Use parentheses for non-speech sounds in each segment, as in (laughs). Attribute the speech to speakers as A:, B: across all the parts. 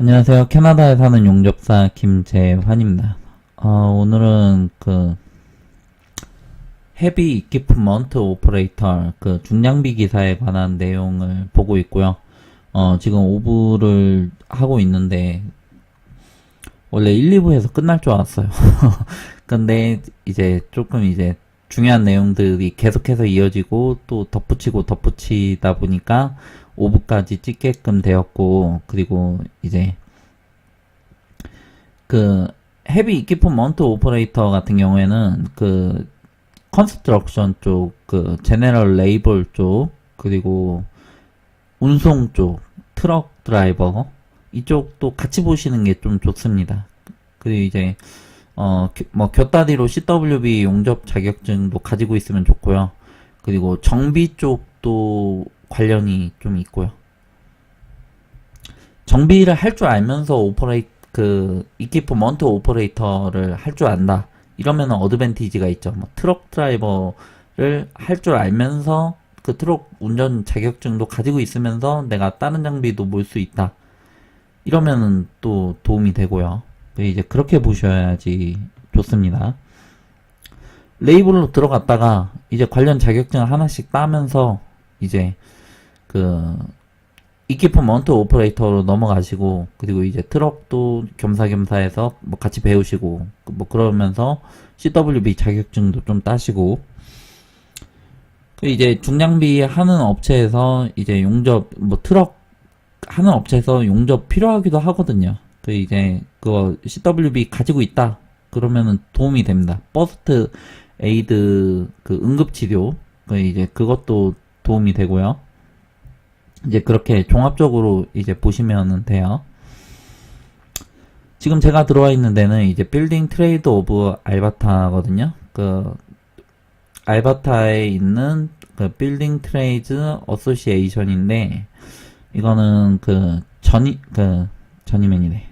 A: 안녕하세요. 캐나다에 사는 용접사 김재환입니다. 어, 오늘은 그 헤비 이퀴프먼트 오퍼레이터 그 중장비 기사에 관한 내용을 보고 있고요. 어, 지금 오브를 하고 있는데 원래 1, 2부에서 끝날 줄 알았어요. (laughs) 근데 이제 조금 이제 중요한 내용들이 계속해서 이어지고 또 덧붙이고 덧붙이다 보니까 5부까지 찍게끔 되었고 그리고 이제 그 헤비 이퀴프먼트 오퍼레이터 같은 경우에는 그 컨스트럭션 쪽, 그 제네럴 레이블 쪽, 그리고 운송 쪽, 트럭 드라이버 이쪽도 같이 보시는 게 좀 좋습니다. 그리고 이제 어 뭐 곁다리로 CWB 용접 자격증도 가지고 있으면 좋고요. 그리고 정비 쪽도 관련이 좀 있고요. 정비를 할 줄 알면서 오퍼레이 그 이퀴프먼트 오퍼레이터를 할 줄 안다. 이러면 어드밴티지가 있죠. 뭐 트럭 드라이버를 할 줄 알면서 그 트럭 운전 자격증도 가지고 있으면서 내가 다른 장비도 몰 수 있다. 이러면은 또 도움이 되고요. 네, 이제 그렇게 보셔야지 좋습니다. 레이블로 들어갔다가 이제 관련 자격증을 하나씩 따면서 이제 그 이퀴프먼트 오퍼레이터로 넘어가시고 그리고 이제 트럭도 겸사겸사해서 뭐 같이 배우시고 뭐 그러면서 CWB 자격증도 좀 따시고 그 이제 중장비 하는 업체에서 이제 용접 뭐 트럭 하는 업체에서 용접 필요하기도 하거든요. 그 이제 그거 CWB 가지고 있다 그러면은 도움이 됩니다. 버스트 에이드 그 응급 치료 그 이제 그것도 도움이 되고요. 이제 그렇게 종합적으로 이제 보시면은 돼요. 지금 제가 들어와 있는 데는 이제 빌딩 트레이드 오브 알바타거든요. 그 알바타에 있는 그 빌딩 트레이드 어소시에이션인데 이거는 그 전이 그 전이맨이네.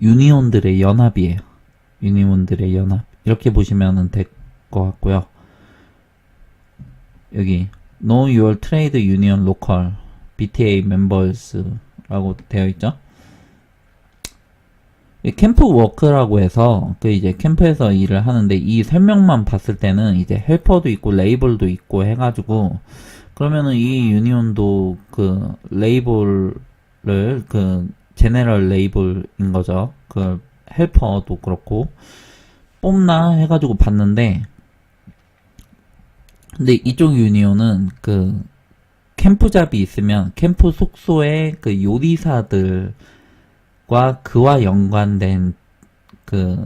A: 유니온들의 연합이에요. 유니온들의 연합. 이렇게 보시면은 될것 같고요. 여기 Know Your Trade Union Local BTA Members라고 되어 있죠. 이 캠프 워크라고 해서 그 이제 캠프에서 일을 하는데 이 설명만 봤을 때는 이제 헬퍼도 있고 레이블도 있고 해가지고 그러면은 이 유니온도 그 레이블을 그 제네럴 레이블인 거죠. 그 헬퍼도 그렇고 뽑나 해가지고 봤는데 근데 이쪽 유니온은 그 캠프 잡이 있으면 캠프 숙소에 그 요리사들과 그와 연관된 그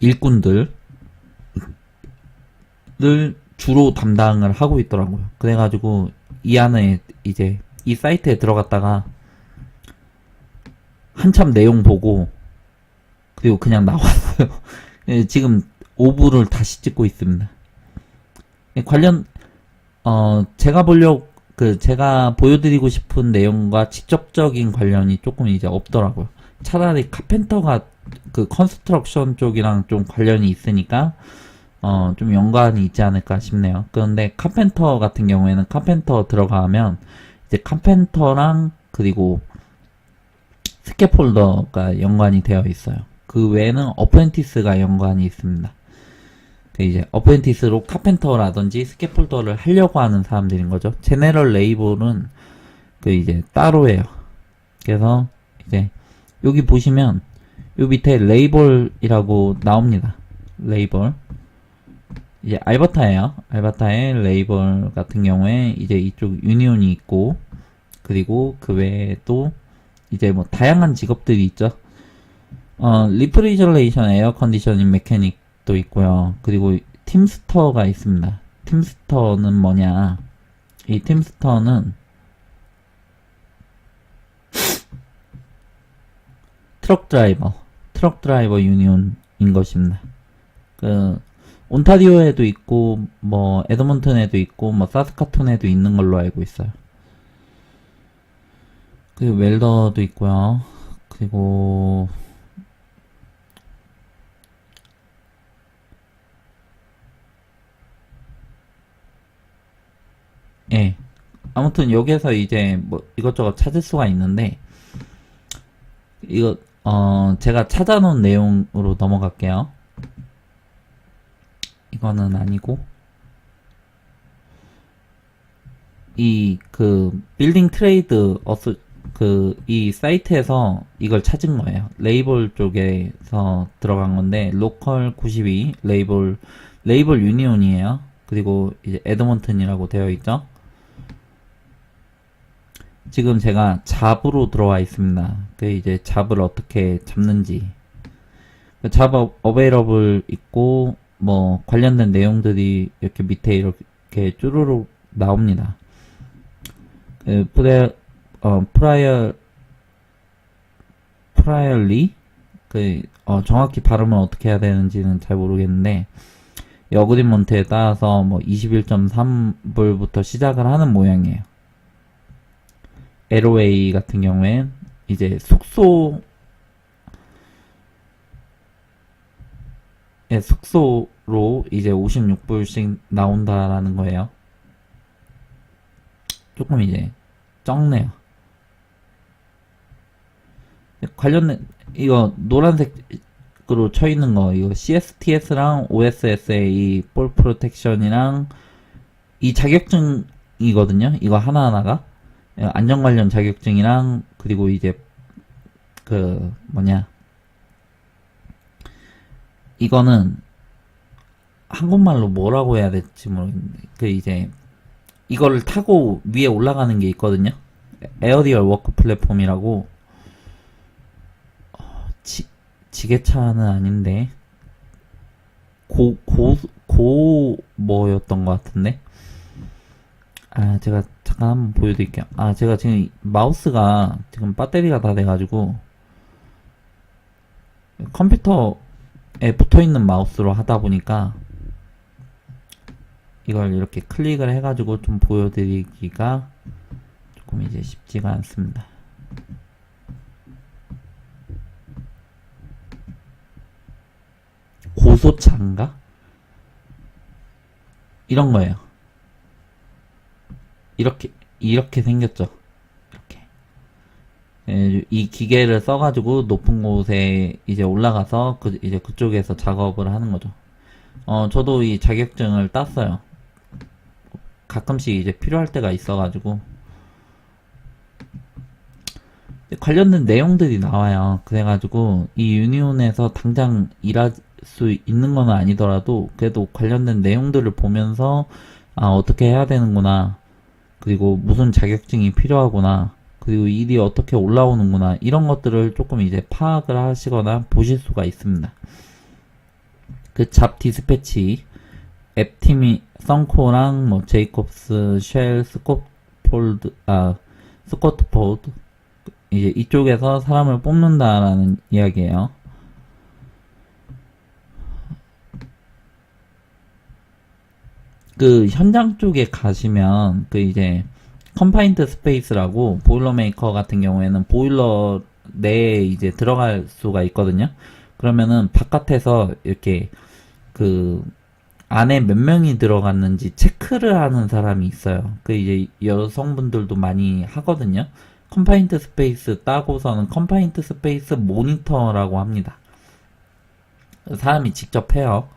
A: 일꾼들을 주로 담당을 하고 있더라고요. 그래가지고 이 안에 이제 이 사이트에 들어갔다가 한참 내용 보고 그리고 그냥 나왔어요. (laughs) 예, 지금 오브를 다시 찍고 있습니다. 예, 관련 어 제가 보려고 그 제가 보여드리고 싶은 내용과 직접적인 관련이 조금 이제 없더라고요. 차라리 카펜터가 그 컨스트럭션 쪽이랑 좀 관련이 있으니까 어 좀 연관이 있지 않을까 싶네요. 그런데 카펜터 같은 경우에는 카펜터 들어가면 이제 카펜터랑 그리고 스캐폴더가 연관이 되어 있어요. 그 외에는 어프렌티스가 연관이 있습니다. 그 이제 어프렌티스로 카펜터라든지 스캐폴더를 하려고 하는 사람들인 거죠. 제네럴 레이블은 그 이제 따로예요. 그래서 이제 여기 보시면 요 밑에 레이블이라고 나옵니다. 레이블. 이제 알버타예요. 알버타의 레이블 같은 경우에 이제 이쪽 유니온이 있고 그리고 그 외에 또 이제 뭐 다양한 직업들이 있죠. 어, 리프리저레이션 에어 컨디셔닝 메케닉 도 있고요. 그리고 팀스터가 있습니다. 팀스터는 뭐냐? 이 팀스터는 트럭 드라이버, 트럭 드라이버 유니온인 것입니다. 그 온타리오에도 있고 뭐 에드먼튼에도 있고 뭐 사스카톤에도 있는 걸로 알고 있어요. 그리고 웰더도 있고요. 그리고 예. 아무튼 여기에서 이제 뭐 이것저것 찾을 수가 있는데 이거 어 제가 찾아놓은 내용으로 넘어갈게요. 이거는 아니고 이 그 빌딩 트레이드 어스 그 이 사이트에서 이걸 찾은 거예요. 레이블 쪽에서 들어간 건데 로컬 92 레이블 레이블 유니온이에요. 그리고 이제 에드먼튼이라고 되어 있죠. 지금 제가 잡으로 들어와 있습니다. 그 이제 잡을 어떻게 잡는지. 그잡 어베이러블 있고 뭐 관련된 내용들이 이렇게 밑에 이렇게 쭈루룩 나옵니다. 그 프레 어 프라이어 프라이얼리 그 어, 정확히 발음을 어떻게 해야 되는지는 잘 모르겠는데 이 어그리먼트에 따라서 뭐 21.3불부터 시작을 하는 모양이에요. LOA 같은 경우엔 이제 숙소 예, 숙소로 이제 56불씩 나온다라는 거예요. 조금 이제 적네요. 관련된 이거 노란색으로 쳐 있는 거 이거 CSTS랑 OSSA 볼 프로텍션이랑 이 자격증이거든요. 이거 하나하나가 예, 안전 관련 자격증이랑 그리고 이제 그 뭐냐. 이거는 한국말로 뭐라고 해야 될지 모르겠는데 그 이제 이거를 타고 위에 올라가는 게 있거든요. 에어리얼 워크 플랫폼이라고. 어, 지, 지게차는 아닌데 고 고 고 뭐였던 것 같은데. 아 제가 잠깐 한번 보여드릴게요. 아 제가 지금 마우스가 지금 배터리가 다 돼가지고 컴퓨터에 붙어있는 마우스로 하다 보니까 이걸 이렇게 클릭을 해가지고 좀 보여드리기가 조금 이제 쉽지가 않습니다. 고소차인가? 이런 거예요. 이렇게, 이렇게 생겼죠. 이렇게. 예, 이 기계를 써가지고 높은 곳에 이제 올라가서 그, 이제 그쪽에서 작업을 하는 거죠. 어, 저도 이 자격증을 땄어요. 가끔씩 이제 필요할 때가 있어가지고 관련된 내용들이 나와요. 그래가지고 이 유니온에서 당장 일할 수 있는 건 아니더라도 그래도 관련된 내용들을 보면서 아 어떻게 해야 되는구나 그리고 무슨 자격증이 필요하구나 그리고 일이 어떻게 올라오는구나 이런 것들을 조금 이제 파악을 하시거나 보실 수가 있습니다. 그 잡 디스패치 앱팀이 썬코랑 뭐 제이콥스, 쉘, 스코폴드, 아 스코트폴드 이제 이쪽에서 사람을 뽑는다라는 이야기예요. 그 현장 쪽에 가시면 그 이제 컴파인트 스페이스라고 보일러 메이커 같은 경우에는 보일러 내에 이제 들어갈 수가 있거든요. 그러면은 바깥에서 이렇게 그 안에 몇 명이 들어갔는지 체크를 하는 사람이 있어요. 그 이제 여성분들도 많이 하거든요. 컴파인트 스페이스 따고서는 컴파인트 스페이스 모니터라고 합니다. 사람이 직접 해요.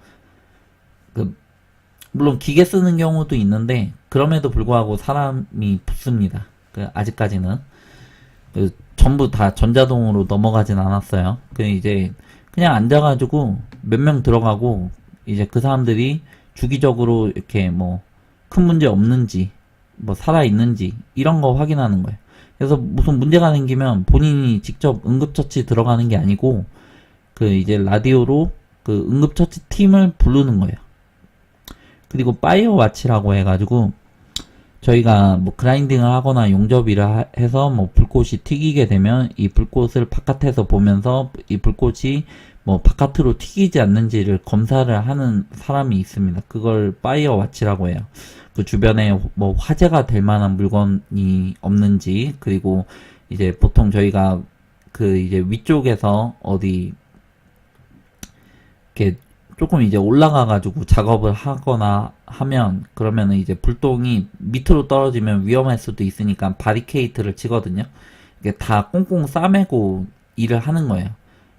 A: 그 물론 기계 쓰는 경우도 있는데 그럼에도 불구하고 사람이 붙습니다. 그 아직까지는 그 전부 다 전자동으로 넘어가진 않았어요. 그 이제 그냥 앉아가지고 몇 명 들어가고 이제 그 사람들이 주기적으로 이렇게 뭐 큰 문제 없는지 뭐 살아 있는지 이런 거 확인하는 거예요. 그래서 무슨 문제가 생기면 본인이 직접 응급처치 들어가는 게 아니고 그 이제 라디오로 그 응급처치 팀을 부르는 거예요. 그리고 파이어 와치라고 해가지고 저희가 뭐 그라인딩을 하거나 용접일을 하- 해서 뭐 불꽃이 튀기게 되면 이 불꽃을 바깥에서 보면서 이 불꽃이 뭐 바깥으로 튀기지 않는지를 검사를 하는 사람이 있습니다. 그걸 파이어 와치라고 해요. 그 주변에 뭐 화재가 될 만한 물건이 없는지 그리고 이제 보통 저희가 그 이제 위쪽에서 어디 이렇게 조금 이제 올라가 가지고 작업을 하거나 하면 그러면은 이제 불똥이 밑으로 떨어지면 위험할 수도 있으니까 바리케이트를 치거든요. 이게 다 꽁꽁 싸매고 일을 하는 거예요.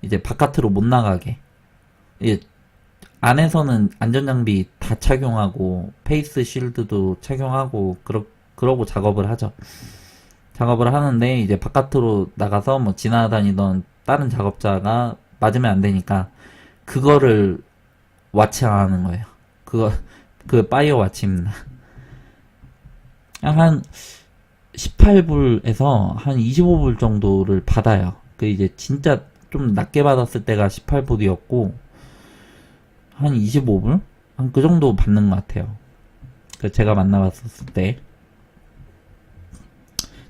A: 이제 바깥으로 못 나가게. 이게 안에서는 안전장비 다 착용하고 페이스 쉴드도 착용하고 그러, 그러고 작업을 하죠. 작업을 하는데 이제 바깥으로 나가서 뭐 지나다니던 다른 작업자가 맞으면 안 되니까 그거를 와치하는 거예요. 그거 그 파이어 와치입니다. 한 18불에서 한 25불 정도를 받아요. 그 이제 진짜 좀 낮게 받았을 때가 18불이었고 한 25불? 한 그 정도 받는 것 같아요. 그 제가 만나봤었을 때.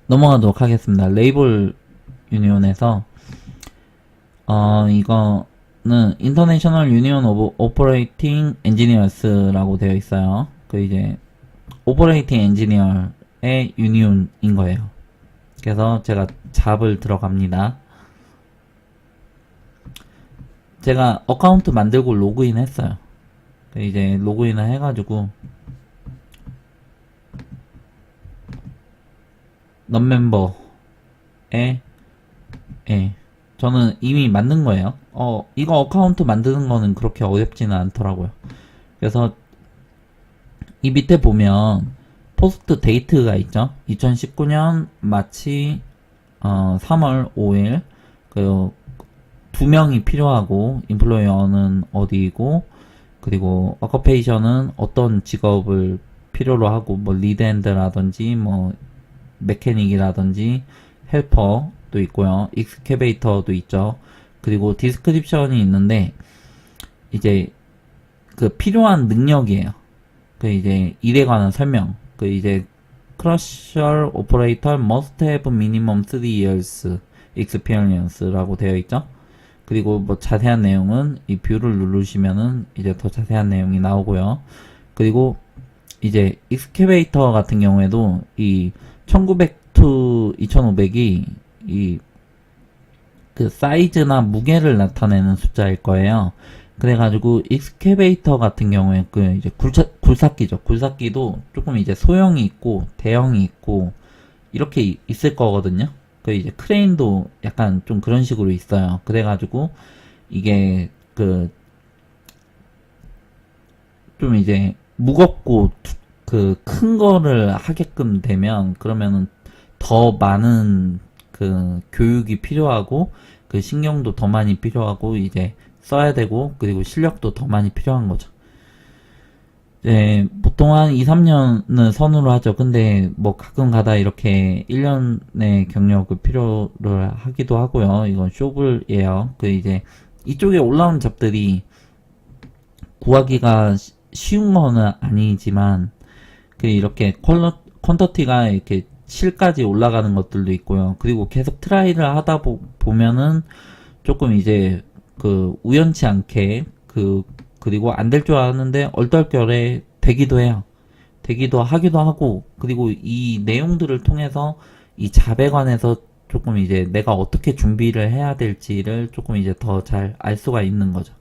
A: 넘어가도록 하겠습니다. 레이블 유니온에서 어 이거 는 인터내셔널 유니온 오퍼레이팅 엔지니어스라고 되어 있어요. 그 이제 오퍼레이팅 엔지니어의 유니온인 거예요. 그래서 제가 잡을 들어갑니다. 제가 어카운트 만들고 로그인 했어요. 그 이제 로그인을 해가지고 넌멤버에 예 저는 이미 만든 거예요. 어 이거 어카운트 만드는 거는 그렇게 어렵지는 않더라고요. 그래서 이 밑에 보면 포스트 데이트가 있죠. 2019년 마치 어, 3월 5일 그두 명이 필요하고 인플로이어는 어디이고 그리고 어커페이션은 어떤 직업을 필요로 하고 뭐 리드핸드라든지 뭐 메케닉이라든지 헬퍼 도 있고요. 익스케베이터도 있죠. 그리고 디스크립션이 있는데 이제 그 필요한 능력이에요. 그 이제 일에 관한 설명. 그 이제 Crucial Operator must have minimum 3 years experience라고 되어 있죠. 그리고 뭐 자세한 내용은 이 뷰를 누르시면은 이제 더 자세한 내용이 나오고요. 그리고 이제 익스케베이터 같은 경우에도 이 1900 to 2500이 이 그 사이즈나 무게를 나타내는 숫자일 거예요. 그래가지고 익스케베이터 같은 경우에 그 이제 굴사, 굴삭기죠. 굴삭기도 조금 이제 소형이 있고 대형이 있고 이렇게 이- 있을 거거든요. 그 이제 크레인도 약간 좀 그런 식으로 있어요. 그래가지고 이게 그 좀 이제 무겁고 그 큰 거를 하게끔 되면 그러면은 더 많은 그 교육이 필요하고 그 신경도 더 많이 필요하고 이제 써야 되고 그리고 실력도 더 많이 필요한 거죠. 네, 보통 한 2, 3년은 선으로 하죠. 근데 뭐 가끔 가다 이렇게 1년의 경력을 필요를 하기도 하고요. 이건 쇼블이에요. 그 이제 이쪽에 올라온 잡들이 구하기가 쉬- 쉬운 거는 아니지만 그 이렇게 퀄러, 퀀터티가 이렇게 7까지 올라가는 것들도 있고요. 그리고 계속 트라이를 하다 보, 보면은 조금 이제 그 우연치 않게 그 그리고 안 될줄 아는데 얼떨결에 되기도 해요. 되기도 하기도 하고 그리고 이 내용들을 통해서 이 관해서 조금 이제 내가 어떻게 준비를 해야 될지를 조금 이제 더 잘 알 수가 있는 거죠.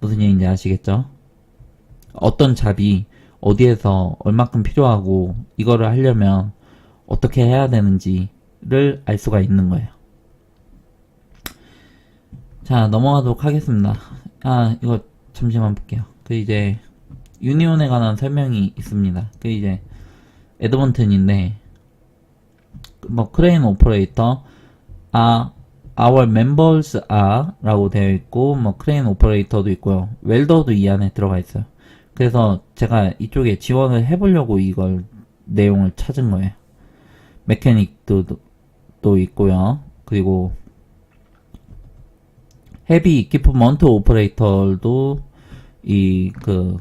A: 무슨 얘기인지 아시겠죠? 어떤 잡이 어디에서 얼마큼 필요하고 이거를 하려면 어떻게 해야 되는지를 알 수가 있는 거예요. 자, 넘어가도록 하겠습니다. 아, 이거 잠시만 볼게요. 그 이제 유니온에 관한 설명이 있습니다. 그 이제 에드먼튼인데 뭐 크레인 오퍼레이터 아 our members are 라고 되어 있고 뭐 크레인 오퍼레이터도 있고요. 웰더도 이 안에 들어가 있어요. 그래서 제가 이쪽에 지원을 해보려고 이걸 내용을 찾은 거예요. 메케닉도 또 있고요. 그리고 헤비 이퀴프먼트 오퍼레이터도 이 그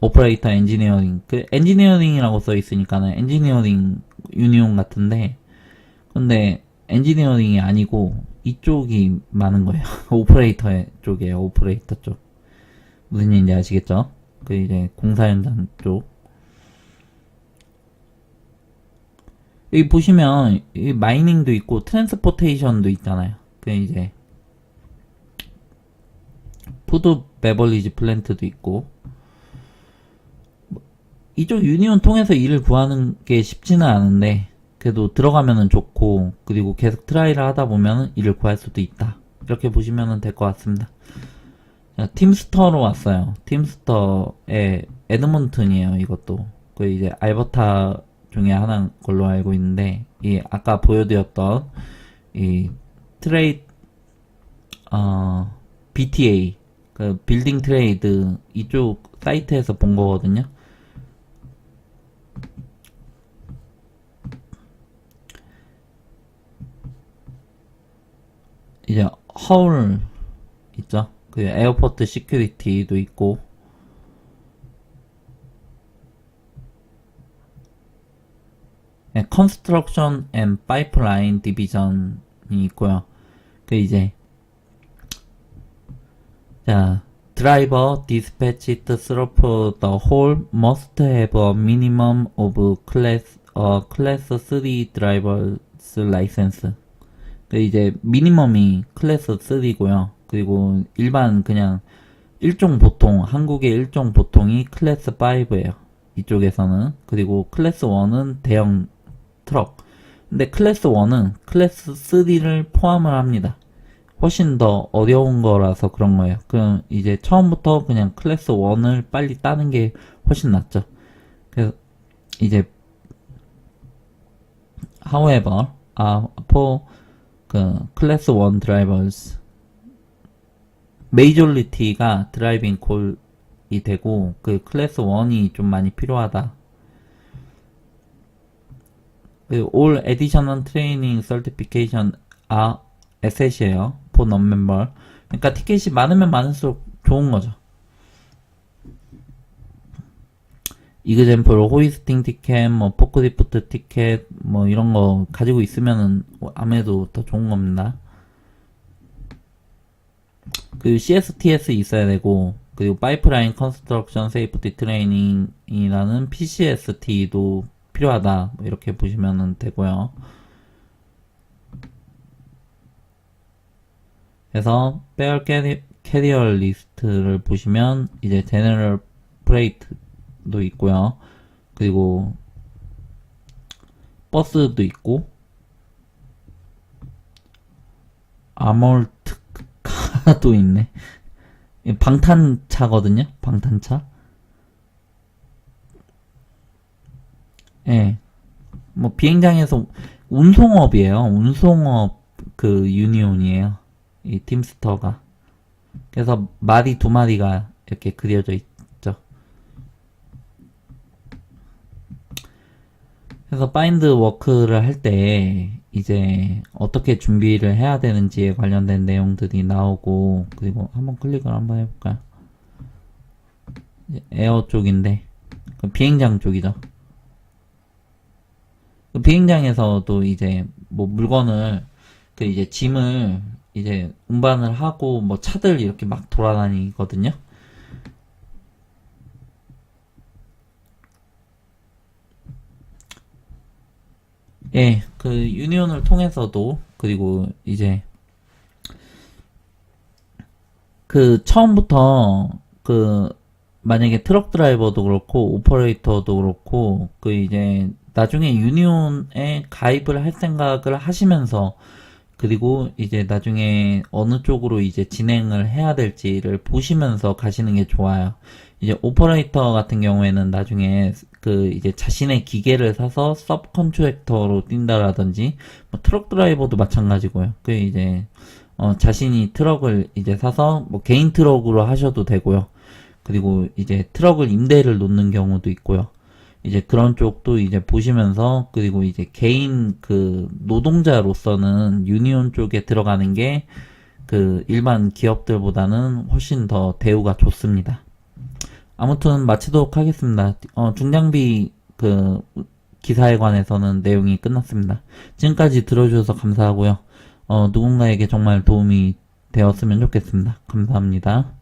A: 오퍼레이터 엔지니어링 그 엔지니어링이라고 써 있으니까는 엔지니어링 유니온 같은데 근데 엔지니어링이 아니고 이쪽이 많은 거예요. (laughs) 오퍼레이터 쪽이에요. 오퍼레이터 쪽 무슨 얘기인지 아시겠죠? 그 이제 공사 현장 쪽 여기 보시면 이 마이닝도 있고 트랜스포테이션도 있잖아요. 그 이제 푸드 베벌리지 플랜트도 있고. 뭐, 이쪽 유니온 통해서 일을 구하는 게 쉽지는 않은데 그래도 들어가면은 좋고 그리고 계속 트라이를 하다 보면 일을 구할 수도 있다. 이렇게 보시면 될 것 같습니다. 자, 팀스터로 왔어요. 팀스터의 에드몬튼이에요 이것도. 그 이제 알버타 중에 하나인 걸로 알고 있는데 이 아까 보여드렸던 이 트레이 어 BTA 그 빌딩 트레이드 이쪽 사이트에서 본 거거든요. 이제 허울 있죠. 그 에어포트 시큐리티도 있고 네, 컨스트럭션 앤 파이프라인 디비전이 있고요. 그 이제 자 드라이버 dispatched through the whole must have a minimum of class 어 class 3 drivers license. 그 이제 미니멈이 클래스 3고요. 그리고 일반 그냥 일종 보통 한국의 일종 보통이 클래스 5예요. 이쪽에서는 그리고 클래스 1은 대형 트럭. 근데 클래스 1은 클래스 3를 포함을 합니다. 훨씬 더 어려운 거라서 그런 거예요. 그럼 이제 처음부터 그냥 클래스 1을 빨리 따는 게 훨씬 낫죠. 그래서 이제 however, uh, for 그 클래스 1 드라이버스 메이저리티가 드라이빙 콜이 되고 그 클래스 1이 좀 많이 필요하다. 그 all additional training certification are asset이에요. for non-member. 그러니까 티켓이 많으면 많을수록 좋은 거죠. 이그젠플 호이스팅 티켓, 뭐 포크리프트 티켓, 뭐 이런 거 가지고 있으면은 아무래도 더 좋은 겁니다. 그 CSTS 있어야 되고 그리고 파이프라인 컨스트럭션 세이프티 트레이닝이라는 PCST도 필요하다. 뭐 이렇게 보시면 되고요. 그래서 페어 캐리어 리스트를 보시면 이제 제너럴 프레이트도 있고요. 그리고 버스도 있고 아몰트카도 있네. 방탄차거든요. 방탄차. 예. 네. 뭐 비행장에서 운송업이에요. 운송업 그 유니온이에요. 이 팀스터가. 그래서 말이 두 마리가 이렇게 그려져 있죠. 그래서 파인드 워크를 할 때 이제 어떻게 준비를 해야 되는지에 관련된 내용들이 나오고 그리고 한번 클릭을 한번 해볼까요? 에어 쪽인데 그 비행장 쪽이죠. 그 비행장에서도 이제 뭐 물건을 그 이제 짐을 이제 운반을 하고 뭐 차들 이렇게 막 돌아다니거든요. 예, 그 유니온을 통해서도 그리고 이제 그 처음부터 그 만약에 트럭 드라이버도 그렇고 오퍼레이터도 그렇고 그 이제 나중에 유니온에 가입을 할 생각을 하시면서 그리고 이제 나중에 어느 쪽으로 이제 진행을 해야 될지를 보시면서 가시는 게 좋아요. 이제 오퍼레이터 같은 경우에는 나중에 그 이제 자신의 기계를 사서 서브 컨트랙터로 뛴다라든지 뭐 트럭 드라이버도 마찬가지고요. 그 이제 어 자신이 트럭을 이제 사서 뭐 개인 트럭으로 하셔도 되고요. 그리고 이제 트럭을 임대를 놓는 경우도 있고요. 이제 그런 쪽도 이제 보시면서 그리고 이제 개인 그 노동자로서는 유니온 쪽에 들어가는 게 그 일반 기업들보다는 훨씬 더 대우가 좋습니다. 아무튼 마치도록 하겠습니다. 어, 중장비 그 기사에 관해서는 내용이 끝났습니다. 지금까지 들어주셔서 감사하고요. 어, 누군가에게 정말 도움이 되었으면 좋겠습니다. 감사합니다.